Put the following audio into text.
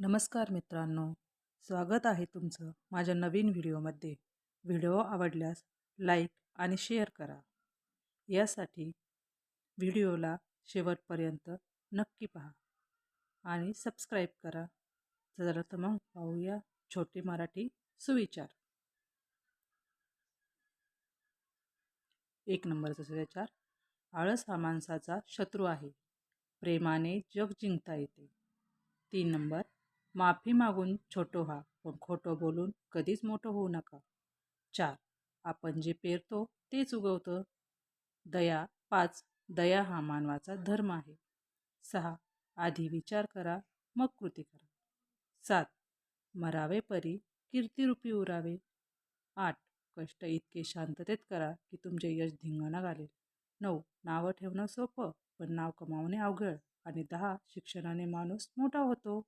नमस्कार मित्रांनो. स्वागत आहे तुमचं माझ्या नवीन व्हिडिओमध्ये. व्हिडिओ आवडल्यास लाईक आणि शेअर करा. यासाठी व्हिडिओला शेवटपर्यंत नक्की पहा आणि सबस्क्राईब करा. चला तर मग पाहूया छोटी मराठी सुविचार. एक नंबरचा सुविचार. आळस हा माणसाचा शत्रू आहे. प्रेमाने जग जिंकता येते. तीन नंबर. माफी मागून छोटो व्हा पण खोटं बोलून कधीच मोठं होऊ नका. चार आपण जे पेरतो तेच उगवतं. दया पाच दया हा मानवाचा धर्म आहे. सहा आधी विचार करा मग कृती करा. सात मरावे परी कीर्तिरूपी उरावे. आठ कष्ट इतके शांततेत करा की तुमचे यश धिंगाणा घालेल नऊ नावं ठेवणं सोपं पण नाव कमावणे अवघड. आणि दहा शिक्षणाने माणूस मोठा होतो.